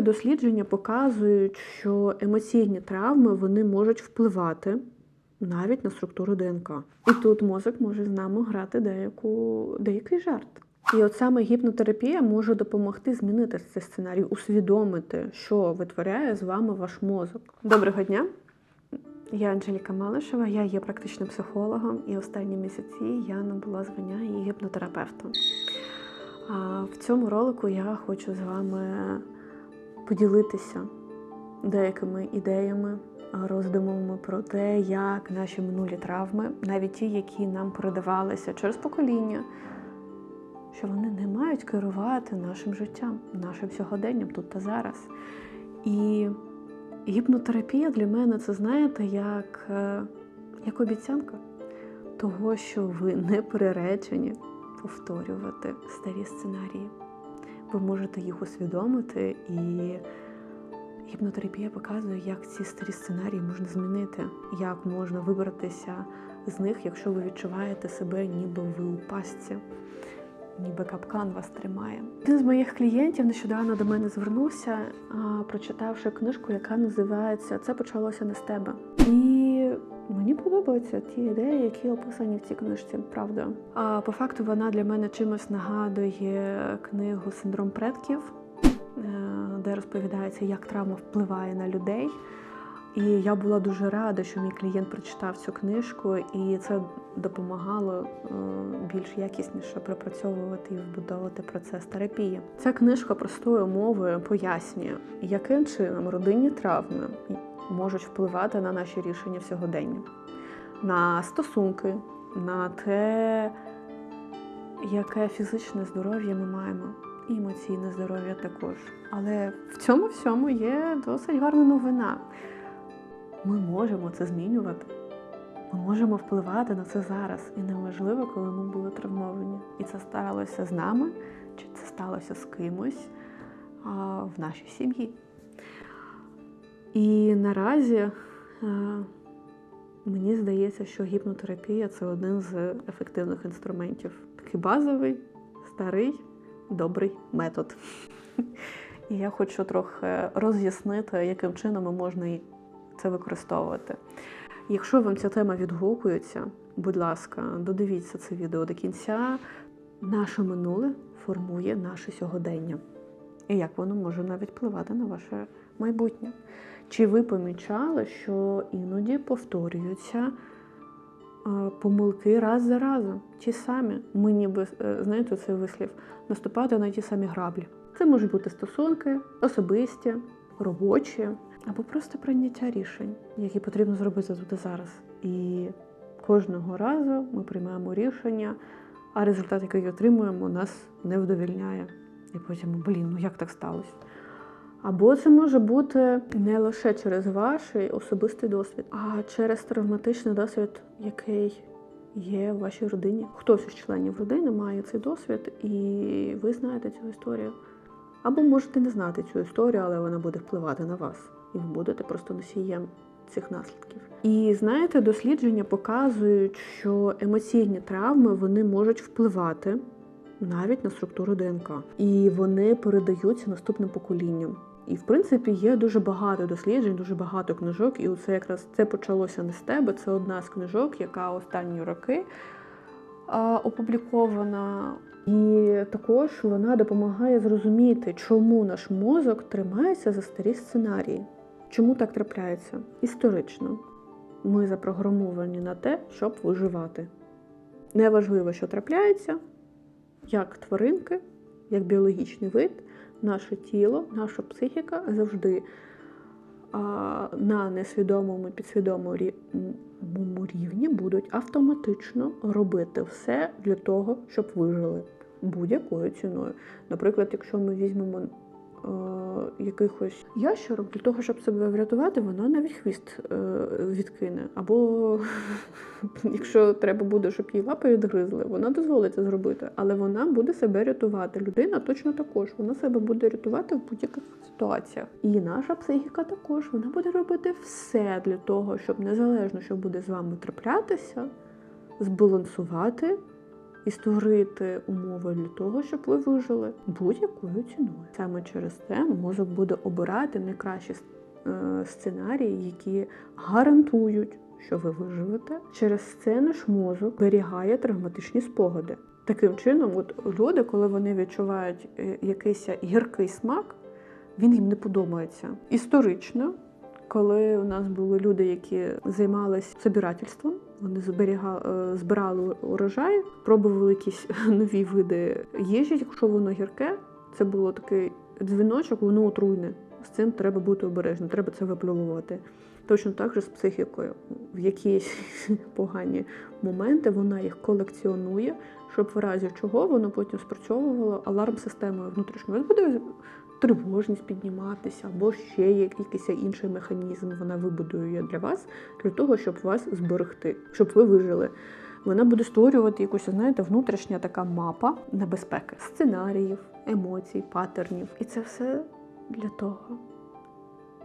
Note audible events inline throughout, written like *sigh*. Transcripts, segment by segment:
Дослідження показують, що емоційні травми вони можуть впливати навіть на структуру ДНК. І тут мозок може з нами грати деяку, деякий жарт. І от саме гіпнотерапія може допомогти змінити цей сценарій, усвідомити, що витворяє з вами ваш мозок. Доброго дня! Я Анжеліка Малишева, я є практичним психологом, і останні місяці я набула звання і гіпнотерапевта. А в цьому ролику я хочу з вами поділитися деякими ідеями, роздумами про те, як наші минулі травми, навіть ті, які нам передавалися через покоління, що вони не мають керувати нашим життям, нашим сьогоденням тут та зараз. І гіпнотерапія для мене це, знаєте, як, е, як обіцянка того, що ви не приречені повторювати старі сценарії. Ви можете їх усвідомити, і гіпнотерапія показує, як ці старі сценарії можна змінити, як можна вибратися з них, якщо ви відчуваєте себе, ніби ви у пастці, ніби капкан вас тримає. Один з моїх клієнтів нещодавно до мене звернувся, прочитавши книжку, яка називається Це почалося не з тебе. І мені подобаються ті ідеї, які описані в цій книжці, правда. А по факту вона для мене чимось нагадує книгу Синдром предків, е, де розповідається, як травма впливає на людей. І я була дуже рада, що мій клієнт прочитав цю книжку, і це допомагало е, більш якісніше пропрацьовувати і вбудовувати процес терапії. Ця книжка простою мовою пояснює, яким чином родинні травми можуть впливати на наші рішення в сьогоденні, на стосунки, на те, яке фізичне здоров'я ми маємо, і емоційне здоров'я також. Але в цьому всьому є досить гарна новина. Ми можемо це змінювати. Ми можемо впливати на це зараз. І неважливо, коли ми були травмовані. І це сталося з нами, чи це сталося з кимось в нашій сім'ї. І наразі е, мені здається, що гіпнотерапія це один з ефективних інструментів. Такий базовий, старий, добрий метод. І я хочу трохи роз'яснити, яким чином можна це використовувати. Якщо вам ця тема відгукується, будь ласка, додивіться це відео до кінця. Наше минуле формує наше сьогодення. І як воно може навіть впливати на ваше майбутнє. Чи ви помічали, що іноді повторюються е, помилки раз за разом? Ті самі. Ми ніби, е, знаєте, цей вислів, наступати на ті самі граблі. Це можуть бути стосунки, особисті, робочі, або просто прийняття рішень, які потрібно зробити тут зараз. І кожного разу ми приймаємо рішення, а результат, який отримуємо, нас не вдовільняє. І потім, блін, ну як так сталося? Або це може бути не лише через ваш особистий досвід, а через травматичний досвід, який є в вашій родині. Хтось із членів родини має цей досвід, і ви знаєте цю історію. Або можете не знати цю історію, але вона буде впливати на вас, і ви будете просто носієм цих наслідків. І знаєте, дослідження показують, що емоційні травми вони можуть впливати навіть на структуру ДНК, і вони передаються наступним поколінням. І в принципі є дуже багато досліджень, дуже багато книжок, і це якраз це почалося не з тебе. Це одна з книжок, яка останні роки а, опублікована. І також вона допомагає зрозуміти, чому наш мозок тримається за старі сценарії. Чому так трапляється? Історично. Ми запрограмовані на те, щоб виживати. Неважливо, що трапляється, як тваринки, як біологічний вид, наше тіло, наша психіка завжди а, на несвідомому підсвідомому рівні будуть автоматично робити все для того, щоб вижили будь-якою ціною. Наприклад, якщо ми візьмемо якихось ящерок, для того, щоб себе врятувати, вона навіть хвіст е, відкине. Або *laughs* якщо треба буде, щоб її лапи відгризли, вона дозволить це зробити, але вона буде себе рятувати. Людина точно також. Вона себе буде рятувати в будь-яких ситуаціях. І наша психіка також вона буде робити все для того, щоб незалежно, що буде з вами траплятися, збалансувати і створити умови для того, щоб ви вижили будь-якою ціною. Саме через це мозок буде обирати найкращі е, сценарії, які гарантують, що ви виживете. Через це наш мозок зберігає травматичні спогади. Таким чином, от люди, коли вони відчувають е, якийсь гіркий смак, він їм не подобається. Історично, коли у нас були люди, які займалися собирательством, вони зберігали, збирали урожай, пробували якісь *laughs* нові види їжі. Якщо воно гірке, це було такий дзвіночок, воно отруйне. З цим треба бути обережним, треба це виплювати. Точно так же з психікою. В якісь *laughs* погані моменти вона їх колекціонує, щоб в разі чого воно потім спрацьовувало аларм системою внутрішньої. Ось буде тривожність підніматися, або ще якийсь інший механізм вона вибудує для вас, для того, щоб вас зберегти, щоб ви вижили. Вона буде створювати якусь, знаєте, внутрішня така мапа небезпеки, сценаріїв, емоцій, паттернів. І це все для того,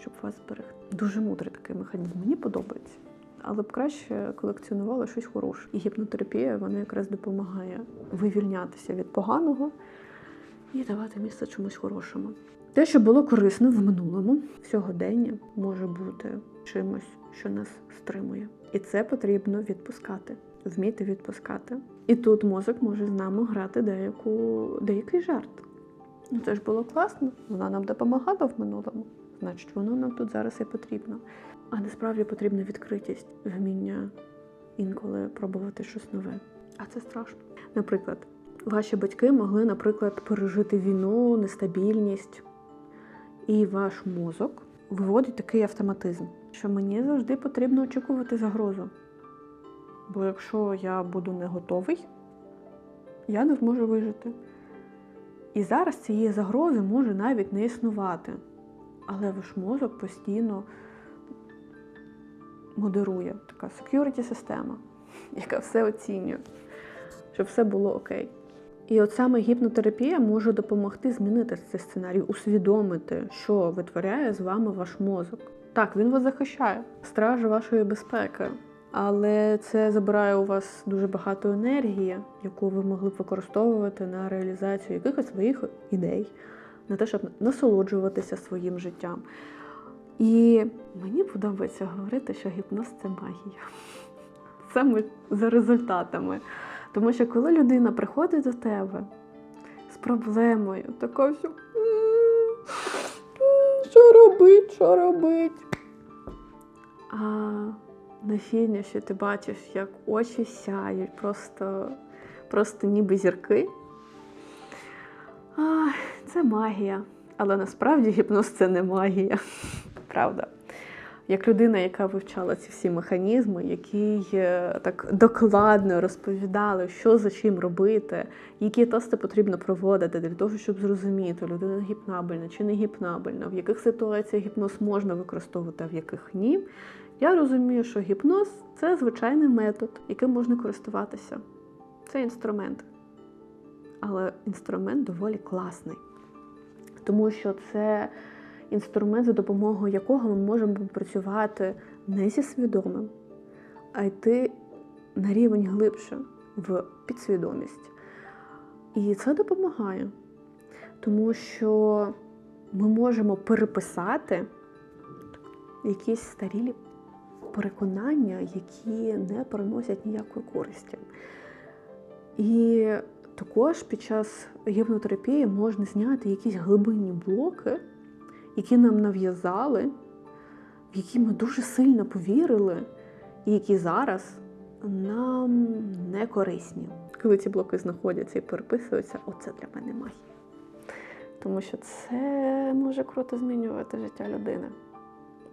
щоб вас зберегти. Дуже мудрий такий механізм. Мені подобається. Але б краще колекціонувала щось хороше. І гіпнотерапія вона якраз допомагає вивільнятися від поганого і давати місце чомусь хорошому. Те, що було корисно в минулому, сьогодення може бути чимось, що нас стримує. І це потрібно відпускати, вміти відпускати. І тут мозок може з нами грати деяку, деякий жарт. Ну це ж було класно, вона нам допомагала в минулому, значить, воно нам тут зараз і потрібно. А насправді потрібна відкритість, вміння інколи пробувати щось нове. А це страшно. Наприклад, ваші батьки могли, наприклад, пережити війну, нестабільність, і ваш мозок виводить такий автоматизм, що мені завжди потрібно очікувати загрозу. Бо якщо я буду не готовий, я не зможу вижити. І зараз цієї загрози може навіть не існувати. Але ваш мозок постійно модерує така security система, *laughs* яка все оцінює, щоб все було окей. І от саме гіпнотерапія може допомогти змінити цей сценарій, усвідомити, що витворяє з вами ваш мозок. Так, він вас захищає, страж вашої безпеки, але це забирає у вас дуже багато енергії, яку ви могли б використовувати на реалізацію якихось своїх ідей, на те, щоб насолоджуватися своїм життям. І мені подобається говорити, що гіпноз це магія. Саме за результатами. Тому що коли людина приходить до тебе з проблемою, така все, що робить, що робить? А на фініші ти бачиш, як очі сяють, просто, просто ніби зірки. А, Це магія. Але насправді гіпноз це не магія. *laughs* Правда. Як людина, яка вивчала ці всі механізми, які так докладно розповідали, що за чим робити, які тести потрібно проводити для того, щоб зрозуміти, людина гіпнабельна чи не гіпнабельна, в яких ситуаціях гіпноз можна використовувати, а в яких ні. Я розумію, що гіпноз це звичайний метод, яким можна користуватися. Це інструмент. Але інструмент доволі класний, тому що це інструмент, за допомогою якого ми можемо працювати не зі свідомим, а йти на рівень глибше в підсвідомість. І це допомагає, тому що ми можемо переписати якісь старі переконання, які не приносять ніякої користі. І також під час гіпнотерапії можна зняти якісь глибинні блоки які нам нав'язали, в які ми дуже сильно повірили, і які зараз нам не корисні. Коли ці блоки знаходяться і переписуються, оце для мене магія. Тому що це може круто змінювати життя людини.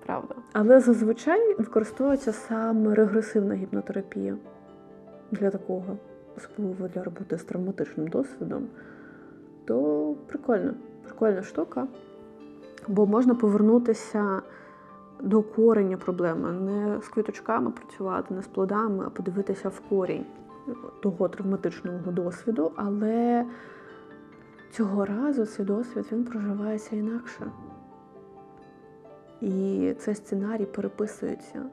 Правда. Але зазвичай використовується саме регресивна гіпнотерапія для такого, особливо для роботи з травматичним досвідом. То прикольно, прикольна штука. Бо можна повернутися до корення проблеми, не з квіточками працювати, не з плодами, а подивитися в корінь того травматичного досвіду. Але цього разу цей досвід він проживається інакше. І цей сценарій переписується.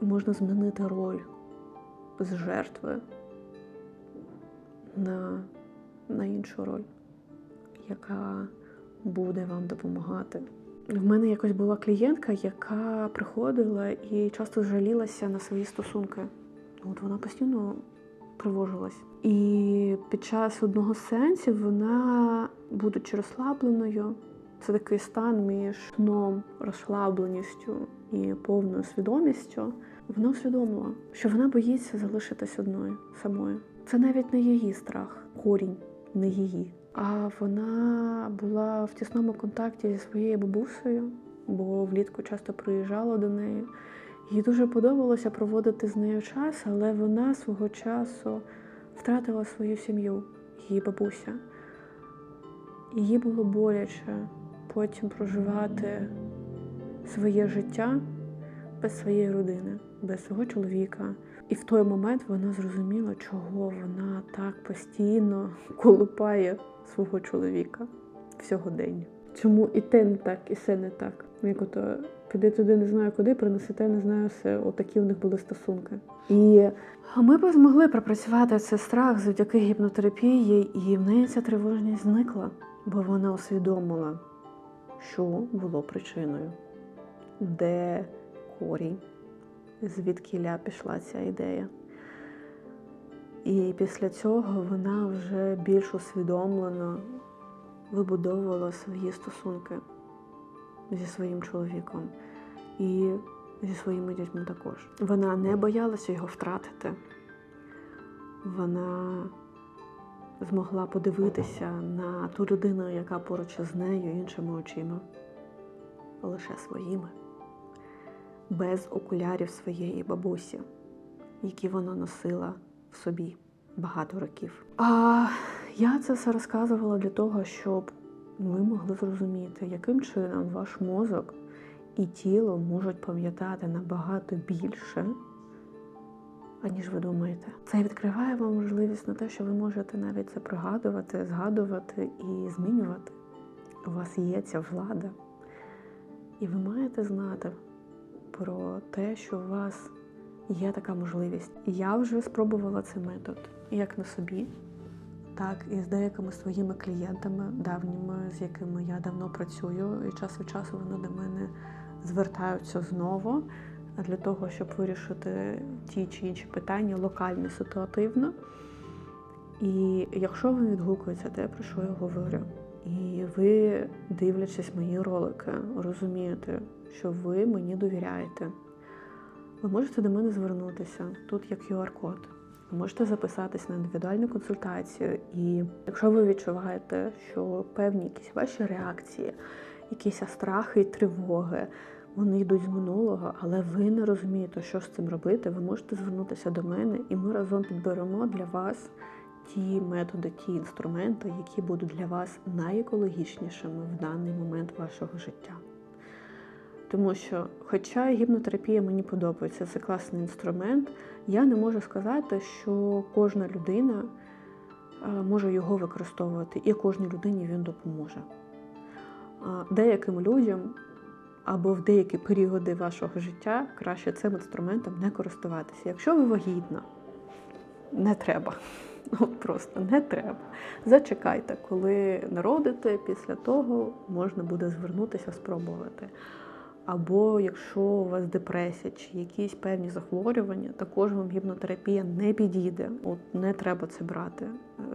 Можна змінити роль з жертви на, на іншу роль, яка буде вам допомагати. В мене якось була клієнтка, яка приходила і часто жалілася на свої стосунки. От вона постійно тривожилась. І під час одного з сеансів вона, будучи розслабленою, це такий стан між сном, розслабленістю і повною свідомістю. Вона усвідомила, що вона боїться залишитись одною самою. Це навіть не її страх, корінь не її. А вона була в тісному контакті зі своєю бабусею, бо влітку часто приїжджала до неї. Їй дуже подобалося проводити з нею час, але вона свого часу втратила свою сім'ю, її бабуся. Їй було боляче потім проживати своє життя без своєї родини, без свого чоловіка. І в той момент вона зрозуміла, чого вона так постійно колупає свого чоловіка в сьогодення. Чому і те не так, і все не так. Як ото піди туди, не знаю куди, принесете, не знаю все. Отакі в них були стосунки. І ми б змогли пропрацювати цей страх завдяки гіпнотерапії, і в неї ця тривожність зникла, бо вона усвідомила, що було причиною, де корінь, звідки пішла ця ідея. І після цього вона вже більш усвідомлено вибудовувала свої стосунки зі своїм чоловіком і зі своїми дітьми також. Вона не боялася його втратити. Вона змогла подивитися на ту людину, яка поруч з нею іншими очима, лише своїми, без окулярів своєї бабусі, які вона носила в собі багато років. А я це все розказувала для того, щоб ви могли зрозуміти, яким чином ваш мозок і тіло можуть пам'ятати набагато більше, аніж ви думаєте. Це відкриває вам можливість на те, що ви можете навіть це пригадувати, згадувати і змінювати. У вас є ця влада. І ви маєте знати про те, що у вас є така можливість. Я вже спробувала цей метод як на собі, так і з деякими своїми клієнтами, давніми, з якими я давно працюю, і час від часу вони до мене звертаються знову для того, щоб вирішити ті чи інші питання локально, ситуативно. І якщо вам відгукується те, про що я говорю, і ви, дивлячись мої ролики, розумієте, що ви мені довіряєте, ви можете до мене звернутися. Тут є QR-код. Ви можете записатись на індивідуальну консультацію, і якщо ви відчуваєте, що певні якісь ваші реакції, якісь страхи і тривоги, вони йдуть з минулого, але ви не розумієте, що з цим робити, ви можете звернутися до мене, і ми разом підберемо для вас ті методи, ті інструменти, які будуть для вас найекологічнішими в даний момент вашого життя. Тому що, хоча гіпнотерапія мені подобається, це класний інструмент, я не можу сказати, що кожна людина може його використовувати, і кожній людині він допоможе. Деяким людям або в деякі періоди вашого життя краще цим інструментом не користуватися. Якщо ви вагітна, не треба. *laughs* От Просто не треба. Зачекайте, коли народите, після того можна буде звернутися, спробувати. Або якщо у вас депресія чи якісь певні захворювання, також вам гіпнотерапія не підійде. От не треба це брати.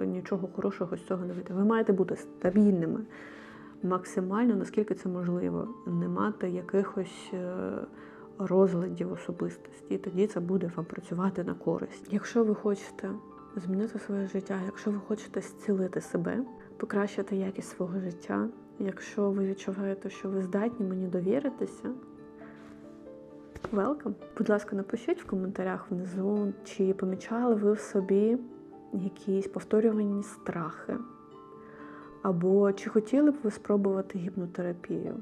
Нічого хорошого з цього не вийде. Ви маєте бути стабільними максимально, наскільки це можливо, не мати якихось е, розладів особистості. Тоді це буде вам працювати на користь. Якщо ви хочете змінити своє життя, якщо ви хочете зцілити себе, покращити якість свого життя. Якщо ви відчуваєте, що ви здатні мені довіритися, welcome. Будь ласка, напишіть в коментарях внизу, чи помічали ви в собі якісь повторювані страхи, або чи хотіли б ви спробувати гіпнотерапію,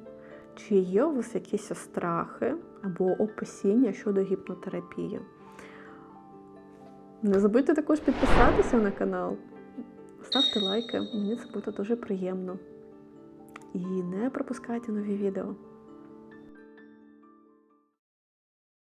чи є у вас якісь страхи або опасіння щодо гіпнотерапії. Не забудьте також підписатися на канал, ставте лайки, мені це буде дуже приємно. І не пропускайте нові відео.